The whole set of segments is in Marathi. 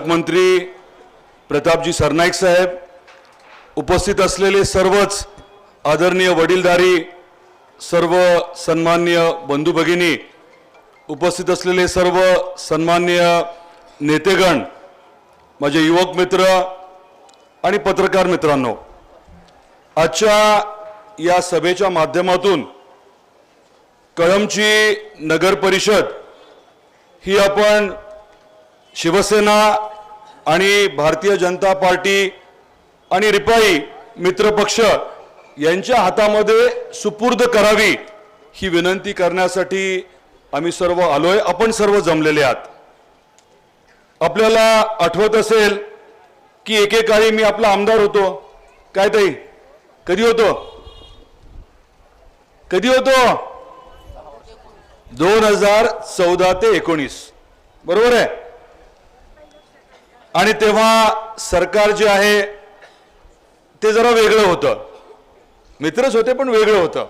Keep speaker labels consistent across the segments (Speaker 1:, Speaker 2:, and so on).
Speaker 1: पालकमंत्री प्रतापजी सरनाईक साहेब उपस्थित असलेले सर्वच आदरणीय वडीलधारी सर्व सन्मान्य बंधू भगिनी उपस्थित असलेले सर्व सन्मान्य नेतेगण माझे युवक मित्र आणि पत्रकार मित्रांनो आजच्या या सभेच्या माध्यमातून कळमची नगर परिषद ही आपण शिवसेना आणि भारतीय जनता पार्टी आणि रिपाई मित्रपक्ष यांच्या हातामध्ये सुपूर्द करावी ही विनंती करण्यासाठी आम्ही सर्व आलोय. आपण सर्व जमलेले आहात. आपल्याला आठवत असेल की एकेकाळी मी आपला आमदार होतो. काय ताई? कधी होतो? कधी होतो? दोन हजार चौदा ते एकोणीस. बरोबर आहे? आणि तेव्हा सरकार जे आहे ते जरा वेगळं होतं. मित्रच होते पण वेगळं होतं.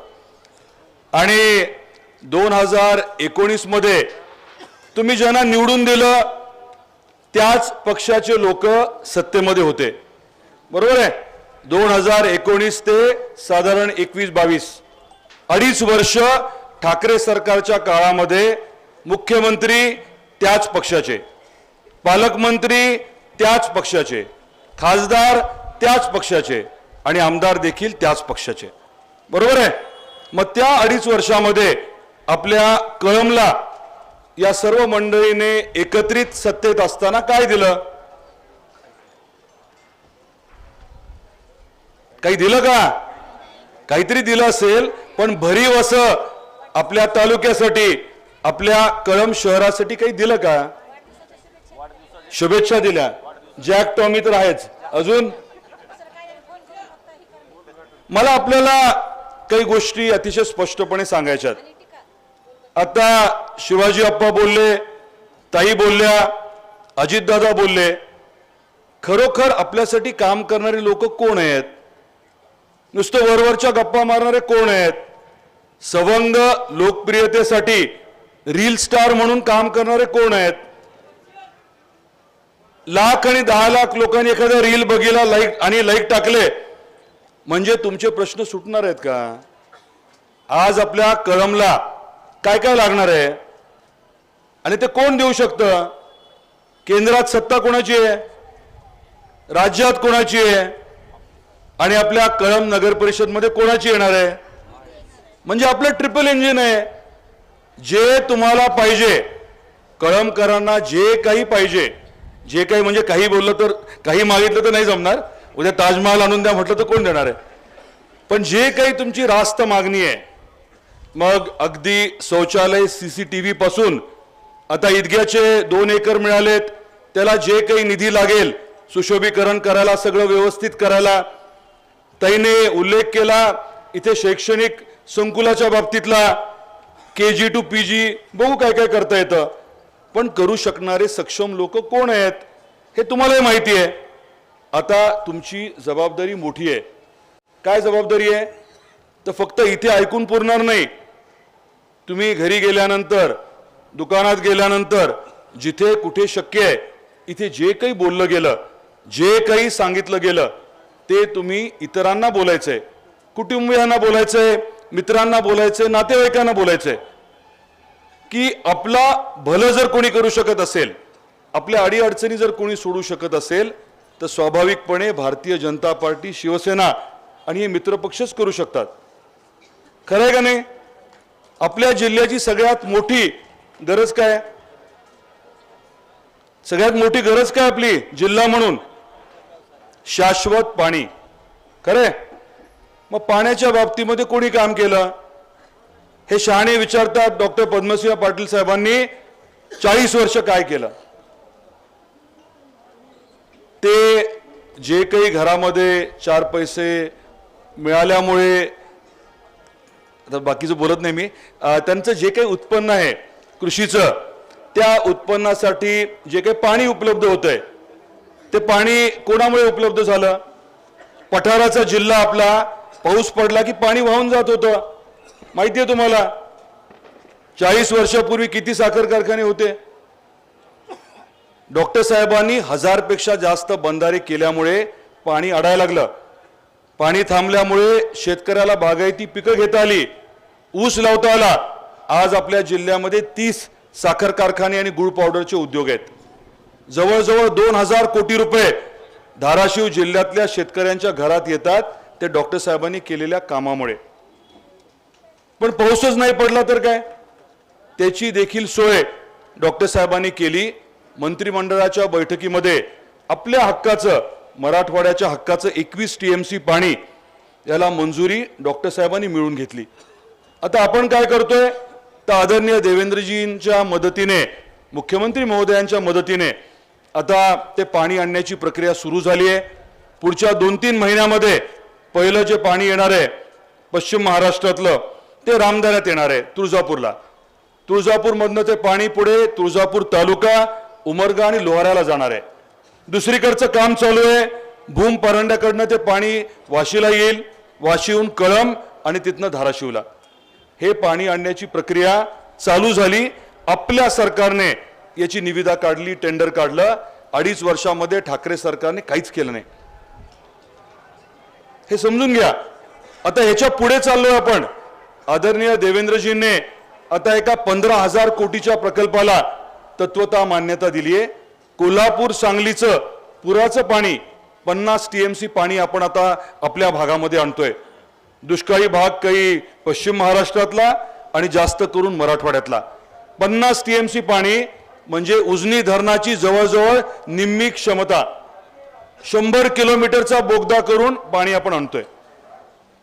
Speaker 1: आणि दोन हजार एकोणीसमध्ये तुम्ही ज्यांना निवडून दिलं त्याच पक्षाचे लोक सत्तेमध्ये होते. बरोबर आहे? दोन हजार एकोणीस ते साधारण एकवीस बावीस. अडीच वर्ष ठाकरे सरकारच्या काळामध्ये मुख्यमंत्री त्याच पक्षाचे. पालकमंत्री त्याच पक्षाचे. खासदार त्याच पक्षाचे आणि आमदार देखील त्याच पक्षाचे. बरोबर आहे? मग त्या अडीच वर्षामध्ये आपल्या कळमला या सर्व मंडळीने एकत्रित सत्तेत असताना काय दिलं? काही दिलं का? काहीतरी दिलं असेल पण भरीव असं आपल्या तालुक्यासाठी आपल्या कळम शहरासाठी काही दिलं का? शुभेच्छा दिल्या. जॅक टॉमी तर आहेच. अजून? मला आपल्याला काही गोष्टी अतिशय स्पष्टपणे सांगायच्यात. आता शिवाजी अप्पा बोलले ताई बोलल्या अजितदादा बोलले खरोखर आपल्यासाठी काम करणारे लोक कोण आहेत? नुसतं वरवरच्या गप्पा मारणारे कोण आहेत? सवंग लोकप्रियतेसाठी रील स्टार म्हणून काम करणारे कोण आहेत? लाख आणि दहा लाख लोकांनी एखादा रील बघितला लाईक आणि लाईक टाकले. म्हणजे तुमचे प्रश्न सुटणार आहेत का? आज आपल्या कळमला काय काय लागणार आहे? आणि ते कोण देऊ शकतं? केंद्रात सत्ता कोणाची आहे? राज्यात कोणाची आहे? आणि आपल्या कळम नगर परिषदमध्ये कोणाची येणार आहे? म्हणजे आपलं ट्रिपल इंजिन आहे. जे तुम्हाला पाहिजे कळमकरांना जे काही पाहिजे जे काही म्हणजे काही बोललं तर काही मागितलं तर नाही जमणार. उद्या ताजमहाल आणून द्या म्हटलं तर कोण देणार आहे? पण जे काही तुमची रास्त मागणी आहे मग अगदी शौचालय सी सी टी व्ही पासून आता ईदग्याचे दोन एकर मिळालेत त्याला जे काही निधी लागेल सुशोभीकरण करायला सगळं व्यवस्थित करायला ताईने उल्लेख केला इथे शैक्षणिक संकुलाच्या बाबतीतला के जी टू पी जी बघू काय काय करता येतं. पण करू शकणारे सक्षम लोक कोण आहेत हे तुम्हालाही माहिती आहे. आता तुमची जबाबदारी मोठी आहे. काय जबाबदारी आहे? तर फक्त इथे ऐकून पुरणार नाही. तुम्ही घरी गेल्यानंतर दुकानात गेल्यानंतर जिथे कुठे शक्य आहे इथे जे काही बोललं गेलं जे काही सांगितलं गेलं ते तुम्ही इतरांना बोलायचंय. कुटुंबियांना बोलायचंय मित्रांना बोलायचंय नातेवाईकांना बोलायचंय. की आपला भलं जर कोणी करू शकत असेल आपल्या अडीअडचणी जर कोणी सोडू शकत असेल तर स्वाभाविकपणे भारतीय जनता पार्टी शिवसेना आणि हे मित्रपक्षच करू शकतात. खरं आहे का नाही? आपल्या जिल्ह्याची सगळ्यात मोठी गरज काय? सगळ्यात मोठी गरज काय आपली? जिल्हा म्हणून. शाश्वत पाणी. खरंय मग पाण्याच्या बाबतीमध्ये कोणी काम केलं? हे शहाणे विचारतात डॉक्टर पद्मसिंह पाटील साहेबांनी. चाळीस वर्ष काय केलं? ते जे काही घरामध्ये चार पैसे मिळाल्यामुळे आता बाकीचं बोलत नाही मी त्यांचं जे काही उत्पन्न आहे कृषीचं त्या उत्पन्नासाठी जे काही पाणी उपलब्ध होतंय ते पाणी कोणामुळे उपलब्ध झालं? पठाराचा जिल्हा आपला पाऊस पडला की पाणी वाहून जात होतं. माहिती आहे तुम्हाला? चाळीस वर्षापूर्वी किती साखर कारखाने होते? डॉक्टर साहेबांनी हजारपेक्षा जास्त बंधारे केल्यामुळे पाणी अडायला लागलं. पाणी थांबल्यामुळे शेतकऱ्याला बागायती पिकं घेता आली. ऊस लावता आला. आज आपल्या जिल्ह्यामध्ये तीस साखर कारखाने आणि गुळ पावडरचे उद्योग आहेत. जवळजवळ दोन हजार कोटी रुपये धाराशिव जिल्ह्यातल्या शेतकऱ्यांच्या घरात येतात ते डॉक्टर साहेबांनी केलेल्या कामामुळे. पण पाऊसच नाही पडला तर काय? त्याची देखील सोय डॉक्टर साहेबांनी केली. मंत्रिमंडळाच्या बैठकीमध्ये आपल्या हक्काचं मराठवाड्याच्या हक्काचं एकवीस टी एम सी पाणी याला मंजुरी डॉक्टर साहेबांनी मिळून घेतली. आता आपण काय करतोय? तर आदरणीय देवेंद्रजींच्या मदतीने मुख्यमंत्री महोदयांच्या मदतीने आता ते पाणी आणण्याची प्रक्रिया सुरू झाली आहे. पुढच्या दोन तीन महिन्यामध्ये पहिलं जे पाणी येणार आहे पश्चिम महाराष्ट्रातलं ते रामदाऱ्यात येणार आहे तुळजापूरला. तुळजापूरमधनं ते पाणी पुढे तुळजापूर तालुका उमरगा आणि लोहाराला जाणार आहे. दुसरीकडचं काम चालू आहे. भूम परंड्याकडनं ते पाणी वाशीला येईल. वाशीहून कळम आणि तिथनं धाराशिवला. हे पाणी आणण्याची प्रक्रिया चालू झाली. आपल्या सरकारने याची निविदा काढली टेंडर काढलं. अडीच वर्षामध्ये ठाकरे सरकारने काहीच केलं नाही. हे समजून घ्या. आता ह्याच्या पुढे चाललोय आपण. आदरणीय देवेंद्रजींनी आता एका पंधरा हजार कोटीच्या प्रकल्पाला तत्वता मान्यता दिली आहे. कोल्हापूर सांगलीचं पुराचं पाणी पन्नास टीएमसी पाणी आपण आता आपल्या भागामध्ये आणतोय. दुष्काळी भाग काही पश्चिम महाराष्ट्रातला आणि जास्त करून मराठवाड्यातला. पन्नास टीएमसी पाणी म्हणजे उजनी धरणाची जवळजवळ निम्मी क्षमता. शंभर किलोमीटरचा बोगदा करून पाणी आपण आणतोय.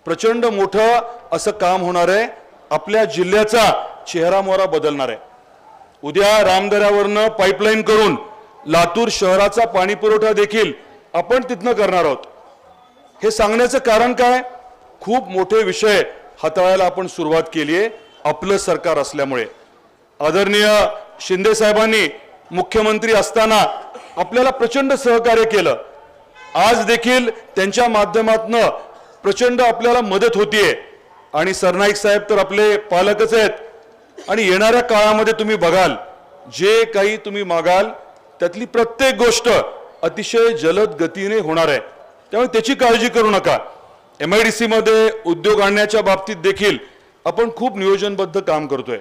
Speaker 1: प्रचंड मोठं असं काम होणार आहे. आपल्या जिल्ह्याचा चेहरा मोहरा बदलणार आहे. उद्या रामदऱ्यावरनं पाईपलाईन करून लातूर शहराचा पाणी पुरवठा देखील आपण तिथनं करणार आहोत. हे सांगण्याचं कारण काय? खूप मोठे विषय हाताळायला आपण सुरुवात केली आहे आपलं सरकार असल्यामुळे. आदरणीय शिंदे साहेबांनी मुख्यमंत्री असताना आपल्याला प्रचंड सहकार्य केलं. आज देखील त्यांच्या माध्यमातनं प्रचंड आपल्याला मदत होतीये. आणि सरनाईक साहेब तर आपले पालकच आहेत. आणि येणाऱ्या काळामध्ये तुम्ही बघाल जे काही तुम्ही मागाल त्यातली प्रत्येक गोष्ट अतिशय जलद गतीने होणार आहे. त्यामुळे त्याची काळजी करू नका. एम आय डी सीमध्ये उद्योग आणण्याच्या बाबतीत देखील आपण खूप नियोजनबद्ध काम करतोय.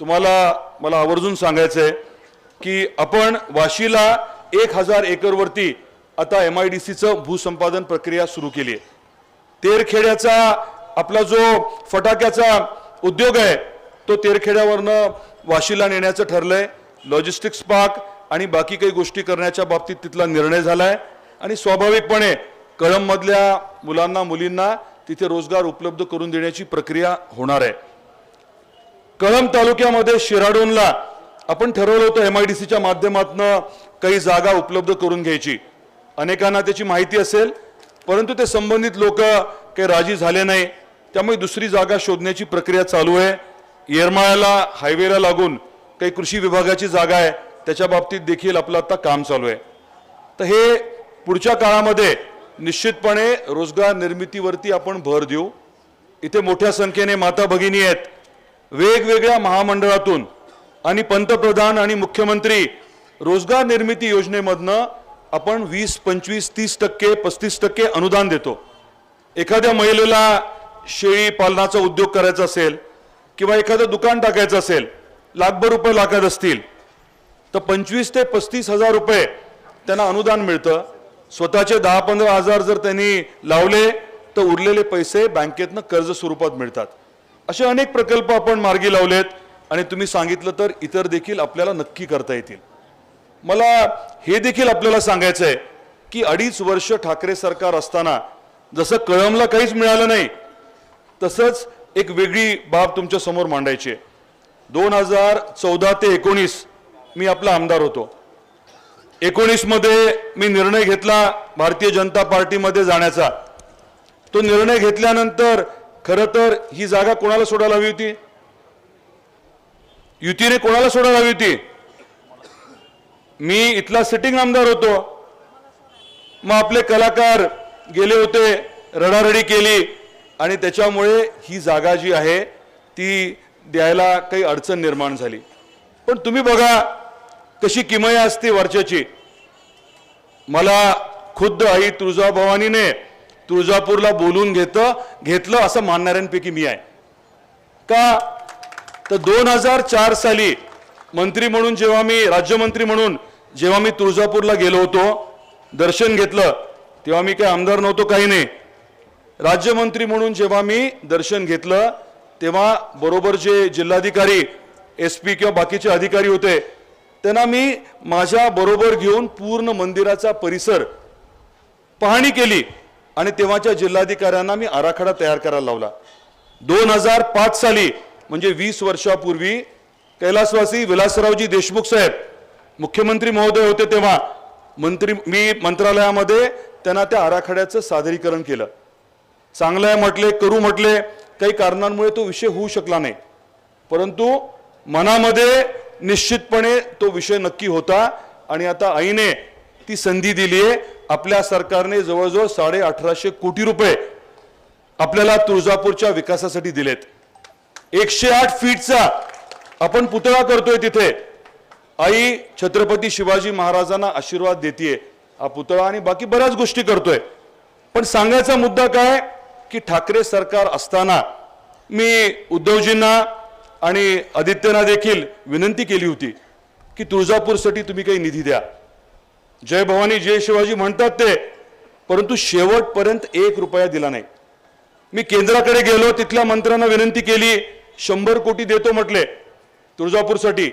Speaker 1: तुम्हाला मला आवर्जून सांगायचं आहे की आपण वाशीला एक हजार एकरवरती आता एम आय डी सीचं भूसंपादन प्रक्रिया सुरू केली आहे तेरखेड्याचा आपला जो फटाक्याचा उद्योग आहे तो तेरखेड्यावरनं वाशीला नेण्याचं ठरलंय. लॉजिस्टिक्स पार्क आणि बाकी काही गोष्टी करण्याच्या बाबतीत तिथला निर्णय झालाय. आणि स्वाभाविकपणे कळंबमधल्या मुलांना मुलींना तिथे रोजगार उपलब्ध करून देण्याची प्रक्रिया होणार आहे. कळंब तालुक्यामध्ये शिराडोनला आपण ठरवलं होतं एम आय डी सीच्या माध्यमातून काही जागा उपलब्ध करून घ्यायची. अनेकांना त्याची माहिती असेल. परंतु ते संबंधित लोक काही राजी झाले नाही. त्यामुळे दुसरी जागा शोधण्याची प्रक्रिया चालू आहे. येरमाळ्याला हायवेला लागून काही कृषी विभागाची जागा आहे. त्याच्या बाबतीत देखील आपलं आता काम चालू आहे. तर हे पुढच्या काळामध्ये निश्चितपणे रोजगार निर्मितीवरती आपण भर देऊ. इथे मोठ्या संख्येने माता भगिनी आहेत. वेगवेगळ्या महामंडळातून आणि पंतप्रधान आणि मुख्यमंत्री रोजगार निर्मिती योजनेमधनं आपण वीस पंचवीस तीस टक्के पस्तीस टक्के अनुदान देतो. एखाद्या महिलेला शेळी पालनाचा उद्योग करायचा असेल किंवा एखादं दुकान टाकायचं असेल लाखभर रुपये लागत असतील तर पंचवीस ते पस्तीस हजार रुपये त्यांना अनुदान मिळतं. स्वतःचे दहा पंधरा हजार जर त्यांनी लावले तर उरलेले पैसे बँकेतनं कर्ज स्वरूपात मिळतात. असे अनेक प्रकल्प आपण मार्गी लावलेत आणि तुम्ही सांगितलं तर इतर देखील आपल्याला नक्की करता येतील. मला हे देखील आपल्याला सांगायचं आहे की अडीच वर्ष ठाकरे सरकार असताना जसं कळमला काहीच मिळालं नाही तसंच एक वेगळी बाब तुमच्यासमोर मांडायची आहे. दोन हजार चौदा ते एकोणीस मी आपला आमदार होतो. एकोणीसमध्ये मी निर्णय घेतला भारतीय जनता पार्टीमध्ये जाण्याचा. तो निर्णय घेतल्यानंतर खरं तर ही जागा कोणाला सोडायला हवी होती? युतीने कोणाला सोडायला हवी होती? मी इथला सिटिंग आमदार होतो. मग आपले कलाकार गेले होते रडारडी केली. आणि त्याच्यामुळे ही जागा जी आहे ती द्यायला काही अडचण निर्माण झाली. पण तुम्ही बघा कशी किमया असते वर्षाची मला खुद्द आई तुळजाभवानीने तुळजापूरला बोलून घेतं घेतलं असं मानणाऱ्यांपैकी मी आहे. का? तर दोन हजार चार साली मंत्री म्हणून जेव्हा मी राज्यमंत्री म्हणून जेव्हा मी तुळजापूरला गेलो होतो दर्शन घेतलं तेव्हा मी काही आमदार नव्हतो काही नाही. राज्यमंत्री म्हणून जेव्हा मी दर्शन घेतलं तेव्हा बरोबर जे जिल्हाधिकारी एस पी किंवा बाकीचे अधिकारी होते त्यांना मी माझ्या बरोबर घेऊन पूर्ण मंदिराचा परिसर पाहणी केली आणि तेव्हाच्या जिल्हाधिकाऱ्यांना मी आराखडा तयार करायला लावला. दोन हजार पाच साली म्हणजे वीस वर्षापूर्वी कैलासवासी विलासरावजी देशमुख साहेब मुख्यमंत्री महोदय होते तेव्हा मंत्री मी मंत्रालयामध्ये त्यांना त्या आराखड्याचं सादरीकरण केलं. चांगलं आहे म्हटले करू म्हटले काही कारणांमुळे तो विषय होऊ शकला नाही. परंतु मनामध्ये निश्चितपणे तो विषय नक्की होता आणि आता आईने ती संधी दिली आहे. आपल्या सरकारने जवळजवळ साडे अठराशे कोटी रुपये आपल्याला तुळजापूरच्या विकासासाठी दिलेत. एकशे आठ फीटचा आपण पुतळा करतोय तिथे. आई छत्रपती शिवाजी महाराजांना आशीर्वाद देते हा पुतळा आणि बाकी बऱ्याच गोष्टी करतोय. पण सांगायचा मुद्दा काय की ठाकरे सरकार असताना मी उद्धवजींना आणि आदित्यना देखील विनंती केली होती की तुळजापूरसाठी तुम्ही काही निधी द्या. जय भवानी जय शिवाजी म्हणतात ते परंतु शेवटपर्यंत एक रुपया दिला नाही. मी केंद्राकडे गेलो तिथल्या मंत्र्यांना विनंती केली शंभर कोटी देतो म्हटले तुळजापूरसाठी.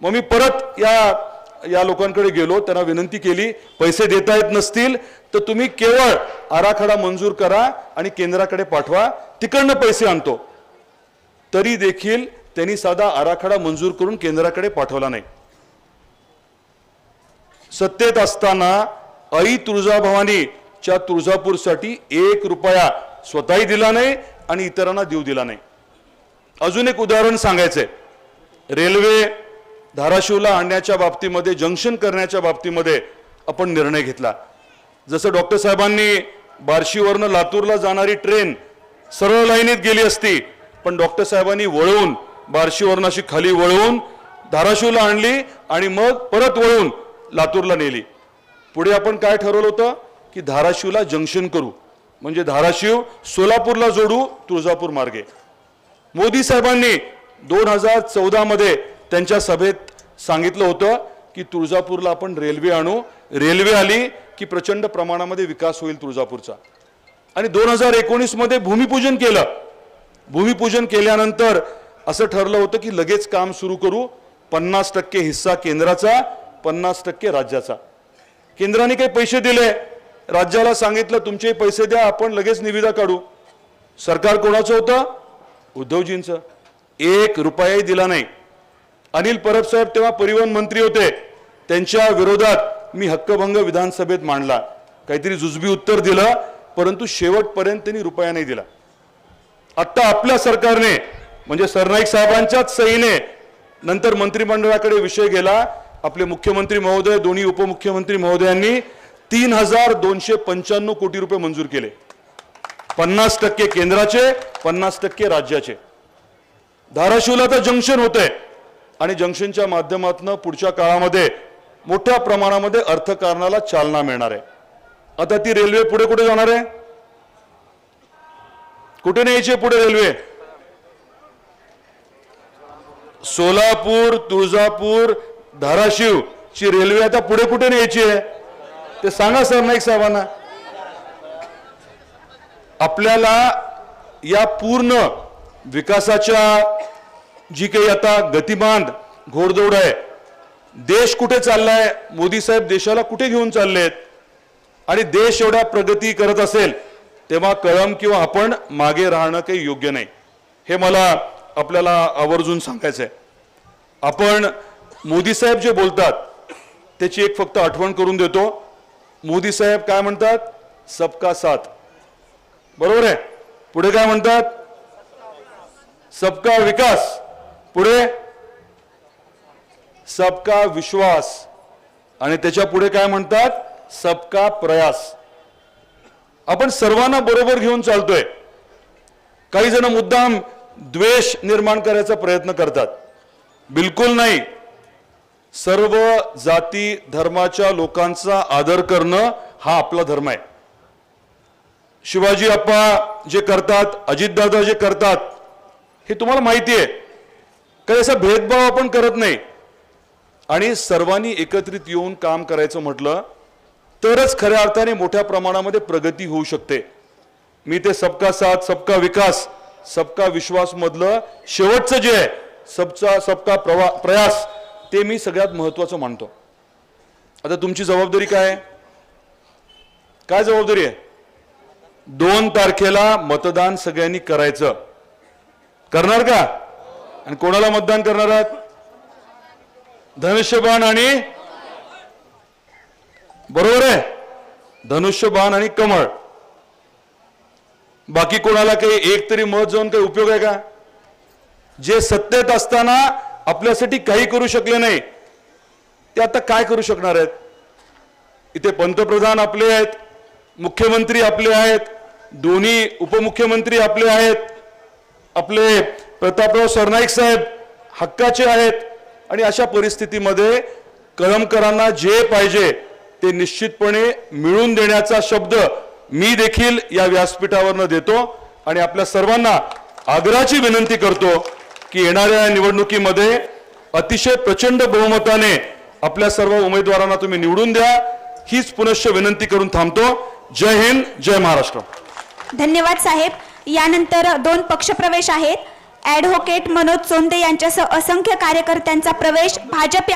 Speaker 1: मग मी परत या या लोकांकडे गेलो त्यांना विनंती केली पैसे देता येत नसतील तर तुम्ही केवळ आराखडा मंजूर करा आणि केंद्राकडे पाठवा तिकडनं पैसे आणतो. तरी देखील त्यांनी साधा आराखडा मंजूर करून केंद्राकडे पाठवला नाही. सत्तेत असताना आई तुळजाभवानीच्या तुळजापूरसाठी एक रुपया स्वतःही दिला नाही आणि इतरांना देऊ दिला नाही. अजून एक उदाहरण सांगायचंय. रेल्वे धाराशिवला आणण्याच्या बाबतीमध्ये जंक्शन करण्याच्या बाबतीमध्ये आपण निर्णय घेतला. जसं डॉक्टर साहेबांनी बार्शीवरनं लातूरला जाणारी ट्रेन सरळ लाईनीत गेली असती पण डॉक्टर साहेबांनी वळवून बार्शीवरनं अशी खाली वळवून धाराशिवला आणली आणि मग परत वळून लातूरला नेली. पुढे आपण काय ठरवलं होतं? की धाराशिवला जंक्शन करू. म्हणजे धाराशिव सोलापूरला जोडू तुळजापूर मार्गे. मोदी साहेबांनी दोन हजार चौदामध्ये त्यांच्या सभेत सांगितलं होतं की तुळजापूरला आपण रेल्वे आणू. रेल्वे आली की प्रचंड प्रमाणामध्ये विकास होईल तुळजापूरचा. आणि दोन हजार एकोणीसमध्ये भूमिपूजन केलं. भूमिपूजन केल्यानंतर असं ठरलं होतं की लगेच काम सुरू करू. पन्नास टक्के हिस्सा केंद्राचा पन्नास टक्के राज्याचा. केंद्राने काही पैसे दिले. राज्याला सांगितलं तुमचे पैसे द्या आपण लगेच निविदा काढू. सरकार कोणाचं होतं? उद्धवजींचं. एक रुपयाही दिला नाही. अनिल परब साहेब तेव्हा परिवहन मंत्री होते. त्यांच्या विरोधात मी हक्कभंग विधानसभेत मांडला. काहीतरी जुजबी उत्तर दिलं परंतु शेवटपर्यंत त्यांनी रुपया नाही दिला. आत्ता आपल्या सरकारने म्हणजे सरनाईक साहेबांच्याच सहीने नंतर मंत्रिमंडळाकडे विषय गेला. आपले मुख्यमंत्री महोदय दोन्ही उपमुख्यमंत्री महोदयांनी तीन हजार दोनशे पंच्याण्णव कोटी रुपये मंजूर केले. पन्नास टक्के केंद्राचे पन्नास टक्के राज्याचे. धाराशिवला तर जंक्शन होतंय. आणि जंक्शनच्या माध्यमातून पुढच्या काळामध्ये मोठ्या प्रमाणामध्ये अर्थकारणाला चालना मिळणार आहे. आता ती रेल्वे पुढे कुठे जाणार आहे? कुठे न्यायची पुढे रेल्वे? सोलापूर तुळजापूर धाराशिव ची रेल्वे आता पुढे कुठे न्यायची आहे? ते सांगा सरनाईक साहेबांना. आपल्याला या पूर्ण विकासाच्या जी काही आता गतिमान घोडदौड आहे देश कुठे चाललाय मोदी साहेब देशाला कुठे घेऊन चाललेत? आणि देश एवढ्या प्रगती करत असेल तेव्हा कळम किंवा आपण मागे राहणं काही योग्य नाही. हे मला आपल्याला आवर्जून सांगायचं आहे आपण मोदी साहेब जे बोलतात त्याची एक फक्त आठवण करून देतो. मोदी साहेब काय म्हणतात? सबका साथ. बरोबर आहे? पुढे काय म्हणतात? सबका विकास. पुढे सबका विश्वास. आणि त्याच्या पुढे काय म्हणतात? सबका प्रयास. आपण सर्वांना बरोबर घेऊन चालतोय. काही जण मुद्दाम द्वेष निर्माण करायचा प्रयत्न करतात. बिलकुल नाही. सर्व जाती धर्माच्या लोकांचा आदर करणं हा आपला धर्म आहे. शिवाजी अप्पा जे करतात अजितदादा जे करतात हे तुम्हाला माहिती आहे. काही असा भेदभाव आपण करत नाही. आणि सर्वांनी एकत्रित येऊन काम करायचं म्हटलं तरच खऱ्या अर्थाने मोठ्या प्रमाणामध्ये प्रगती होऊ शकते. मी ते सबका साथ सबका विकास सबका विश्वास मधलं शेवटचं जे आहे सबचा सबका प्रवा प्रयास ते मी सगळ्यात महत्वाचं मानतो. आता तुमची जबाबदारी काय आहे? काय जबाबदारी आहे? दोन तारखेला मतदान सगळ्यांनी करायचं. करणार का? आणि कोणाला मतदान करणार आहात? धनुष्यबाण आणि बरोबर आहे. धनुष्यबाण आणि कमळ. बाकी कोणाला काही एक तरी मत जाऊन काही उपयोग आहे का? जे सत्तेत असताना आपल्यासाठी काही करू शकले नाही ते आता काय करू शकणार आहेत? इथे पंतप्रधान आपले आहेत मुख्यमंत्री आपले आहेत दोन्ही उपमुख्यमंत्री आपले आहेत आपले प्रतापराव सरनाईक साहेब हक्काचे आहेत आणि अशा परिस्थितीमध्ये कळमकरांना जे पाहिजे ते निश्चितपणे मिळून देण्याचा शब्द मी देखील या व्यासपीठावरनं देतो आणि आपल्या सर्वांना आग्रहाची विनंती करतो की येणाऱ्या निवडणुकीमध्ये अतिशय प्रचंड बहुमताने आपल्या सर्व उमेदवारांना तुम्ही निवडून द्या हीच पुनश्च विनंती करून थांबतो. जय हिंद जय महाराष्ट्र.
Speaker 2: धन्यवाद साहेब. यानंतर दोन पक्षप्रवेश आहेत. ॲडव्होकेट मनोज चोंदे यांच्यासह असंख्य कार्यकर्त्यांचा प्रवेश भाजप